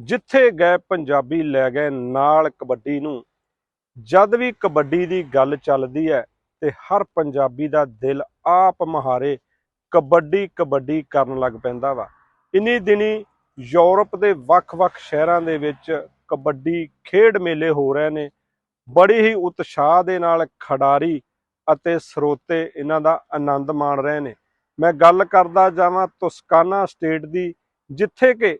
ਜਿੱਥੇ ਗਏ ਪੰਜਾਬੀ ਲੈ ਗਏ ਨਾਲ ਕਬੱਡੀ ਨੂੰ। ਜਦ ਵੀ ਕਬੱਡੀ ਦੀ ਗੱਲ ਚੱਲਦੀ ਹੈ ਤੇ ਹਰ ਪੰਜਾਬੀ ਦਾ ਦਿਲ ਆਪ ਮਹਾਰੇ ਕਬੱਡੀ ਕਬੱਡੀ ਕਰਨ ਲੱਗ ਪੈਂਦਾ ਵਾ। ਇਨੀ ਦਿਨੀ ਯੂਰਪ ਦੇ ਵੱਖ-ਵੱਖ ਸ਼ਹਿਰਾਂ ਦੇ ਵਿੱਚ ਕਬੱਡੀ ਖੇਡ ਮੇਲੇ ਹੋ ਰਹੇ ਨੇ। ਬੜੀ ਹੀ ਉਤਸ਼ਾਹ ਦੇ ਨਾਲ ਖਿਡਾਰੀ ਅਤੇ ਸਰੋਤੇ ਇਹਨਾਂ ਦਾ ਆਨੰਦ ਮਾਣ ਰਹੇ ਨੇ। ਮੈਂ ਗੱਲ ਕਰਦਾ ਜਾਵਾਂ ਤੁਸਕਾਨਾ ਸਟੇਟ ਦੀ, ਜਿੱਥੇ ਕਿ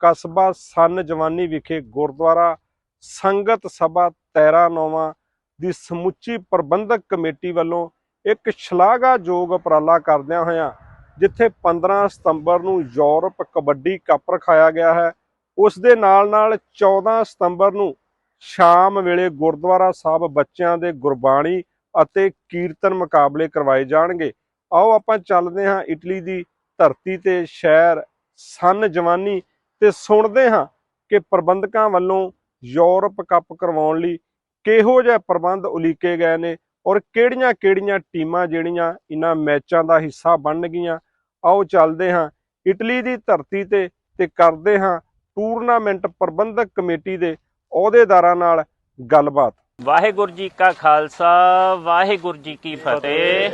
ਕਸਬਾ ਸਨ ਜਵਾਨੀ ਵਿਖੇ ਗੁਰਦੁਆਰਾ ਸੰਗਤ ਸਭਾ ਤੈਰਾ ਨੋਵਾ ਦੀ ਸਮੁੱਚੀ ਪ੍ਰਬੰਧਕ ਕਮੇਟੀ ਵੱਲੋਂ ਇੱਕ ਸ਼ਲਾਘਾਯੋਗ ਉਪਰਾਲਾ ਕਰਦਿਆਂ ਹੋਇਆਂ ਜਿੱਥੇ 15 ਸਤੰਬਰ ਨੂੰ ਯੂਰਪ ਕਬੱਡੀ ਕੱਪ ਰਖਾਇਆ ਗਿਆ ਹੈ, ਉਸ ਦੇ ਨਾਲ ਨਾਲ 14 ਸਤੰਬਰ ਨੂੰ ਸ਼ਾਮ ਵੇਲੇ ਗੁਰਦੁਆਰਾ ਸਾਹਿਬ ਬੱਚਿਆਂ ਦੇ ਗੁਰਬਾਣੀ ਅਤੇ ਕੀਰਤਨ ਮੁਕਾਬਲੇ ਕਰਵਾਏ ਜਾਣਗੇ। ਆਓ ਆਪਾਂ ਚੱਲਦੇ ਹਾਂ ਇਟਲੀ ਦੀ ਧਰਤੀ ਤੇ ਸ਼ਹਿਰ ਸਨ ਜਵਾਨੀ ਤੇ ਸੁਣਦੇ ਹਾਂ ਕਿ ਪ੍ਰਬੰਧਕਾਂ ਵੱਲੋਂ ਯੂਰਪ ਕੱਪ ਕਰਵਾਉਣ ਲਈ ਕਿਹੋ ਜਿਹੇ ਪ੍ਰਬੰਧ ਉਲੀਕੇ ਗਏ ਨੇ ਔਰ ਕਿਹੜੀਆਂ-ਕਿਹੜੀਆਂ ਟੀਮਾਂ ਜਿਹੜੀਆਂ ਇਹਨਾਂ ਮੈਚਾਂ ਦਾ ਹਿੱਸਾ ਬਣਨਗੀਆਂ ਆਓ ਚੱਲਦੇ ਹਾਂ। ਇਟਲੀ ਦੀ ਧਰਤੀ ਤੇ ਤੇ ਕਰਦੇ ਹਾਂ ਟੂਰਨਾਮੈਂਟ ਪ੍ਰਬੰਧਕ ਕਮੇਟੀ ਦੇ ਅਹੁਦੇਦਾਰਾਂ ਨਾਲ ਗੱਲਬਾਤ। ਵਾਹਿਗੁਰੂ ਜੀ ਕਾ ਖਾਲਸਾ ਵਾਹਿਗੁਰੂ ਜੀ ਕੀ ਫਤਿਹ।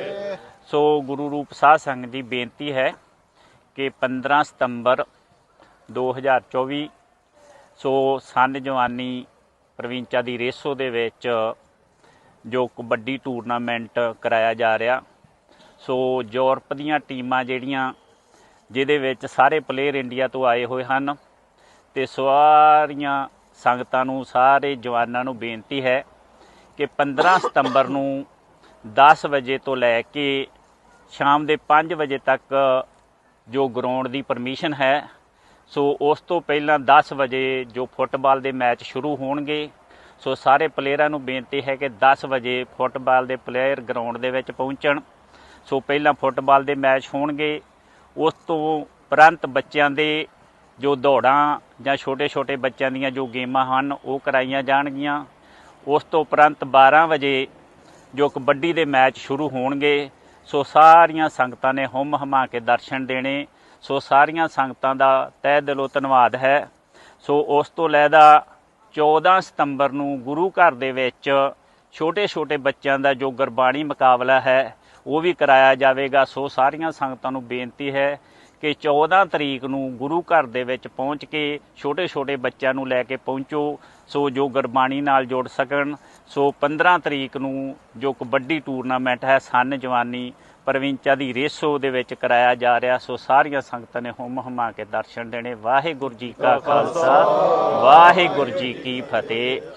ਸੋ ਗੁਰੂ ਰੂਪ ਸਾਧ ਸੰਗਤ ਦੀ ਬੇਨਤੀ ਹੈ ਕਿ 15 ਸਤੰਬਰ 2024 ਸੋ ਸੰਨ ਜਵਾਨੀ ਪ੍ਰਵਿੰਚਾ ਦੀ ਰੇਸੋ ਦੇ ਵਿੱਚ ਜੋ ਕਬੱਡੀ ਟੂਰਨਾਮੈਂਟ ਕਰਾਇਆ ਜਾ ਰਿਹਾ। ਸੋ ਯੂਰਪ ਦੀਆਂ ਟੀਮਾਂ ਜਿਹੜੀਆਂ, ਜਿਹਦੇ ਵਿੱਚ ਸਾਰੇ ਪਲੇਅਰ ਇੰਡੀਆ ਤੋਂ ਆਏ ਹੋਏ ਹਨ ਤੇ ਸਾਰੀਆਂ ਸੰਗਤਾਂ ਨੂੰ, ਸਾਰੇ ਜਵਾਨਾਂ ਨੂੰ ਬੇਨਤੀ ਹੈ ਕਿ 15 ਸਤੰਬਰ ਨੂੰ 10 ਵਜੇ ਤੋਂ ਲੈ ਕੇ ਸ਼ਾਮ ਦੇ 5 ਵਜੇ ਤੱਕ ਜੋ ਗਰਾਊਂਡ ਦੀ ਪਰਮਿਸ਼ਨ ਹੈ ਸੋ ਉਸ ਤੋਂ ਪਹਿਲਾਂ 10 ਵਜੇ ਜੋ ਫੁੱਟਬਾਲ ਦੇ ਮੈਚ ਸ਼ੁਰੂ ਹੋਣਗੇ, ਸੋ ਸਾਰੇ ਪਲੇਅਰਾਂ ਨੂੰ ਬੇਨਤੀ ਹੈ ਕਿ 10 ਵਜੇ ਫੁੱਟਬਾਲ ਦੇ ਪਲੇਅਰ ਗਰਾਊਂਡ ਦੇ ਵਿੱਚ ਪਹੁੰਚਣ। ਸੋ ਪਹਿਲਾਂ ਫੁੱਟਬਾਲ ਦੇ ਮੈਚ ਹੋਣਗੇ, ਉਸ ਤੋਂ ਉਪਰੰਤ ਬੱਚਿਆਂ ਦੇ ਜੋ ਦੌੜਾਂ ਜਾਂ ਛੋਟੇ-ਛੋਟੇ ਬੱਚਿਆਂ ਦੀਆਂ ਜੋ ਗੇਮਾਂ ਹਨ, ਉਹ ਕਰਾਈਆਂ ਜਾਣਗੀਆਂ। ਉਸ ਤੋਂ ਉਪਰੰਤ 12 ਵਜੇ ਜੋ ਕਬੱਡੀ ਦੇ ਮੈਚ ਸ਼ੁਰੂ ਹੋਣਗੇ, ਸੋ ਸਾਰੀਆਂ ਸੰਗਤਾਂ ਨੇ ਹੁੰਮ ਹਮਾ ਕੇ ਦਰਸ਼ਨ ਦੇਣੇ। ਸੋ ਸਾਰੀਆਂ ਸੰਗਤਾਂ ਦਾ ਤਹਿ ਦਿਲੋਂ ਧੰਨਵਾਦ ਹੈ। ਸੋ ਉਸ ਤੋਂ ਲੈਦਾ 14 ਸਤੰਬਰ ਨੂੰ ਗੁਰੂ ਘਰ ਦੇ ਵਿੱਚ ਛੋਟੇ-ਛੋਟੇ ਬੱਚਿਆਂ ਦਾ ਜੋ ਗੁਰਬਾਣੀ ਮੁਕਾਬਲਾ ਹੈ, ਉਹ ਵੀ ਕਰਾਇਆ ਜਾਵੇਗਾ। ਸੋ ਸਾਰੀਆਂ ਸੰਗਤਾਂ ਨੂੰ ਬੇਨਤੀ ਹੈ ਕਿ 14 ਤਰੀਕ ਨੂੰ ਗੁਰੂ ਘਰ ਦੇ ਵਿੱਚ ਪਹੁੰਚ ਕੇ ਛੋਟੇ-ਛੋਟੇ ਬੱਚਿਆਂ ਨੂੰ ਲੈ ਕੇ ਪਹੁੰਚੋ, ਸੋ ਜੋ ਗੁਰਬਾਣੀ ਨਾਲ ਜੁੜ ਸਕਣ, ਸੋ 15 ਤਰੀਕ ਨੂੰ ਜੋ ਕਬੱਡੀ ਟੂਰਨਾਮੈਂਟ ਹੈ, ਸੰਨ ਜਵਾਨੀ ਪ੍ਰਵਿੰਚਾ ਦੀ ਰੇਸੋ ਦੇ ਵਿੱਚ ਕਰਾਇਆ ਜਾ ਰਿਹਾ, ਸੋ ਸਾਰੀਆਂ ਸੰਗਤਾਂ ਨੇ ਹੁਮ ਹਮਾ ਕੇ ਦਰਸ਼ਨ ਦੇਣੇ। ਵਾਹਿਗੁਰੂ ਜੀ ਕਾ ਖਾਲਸਾ, ਵਾਹਿਗੁਰੂ ਜੀ ਕੀ ਫਤਿਹ।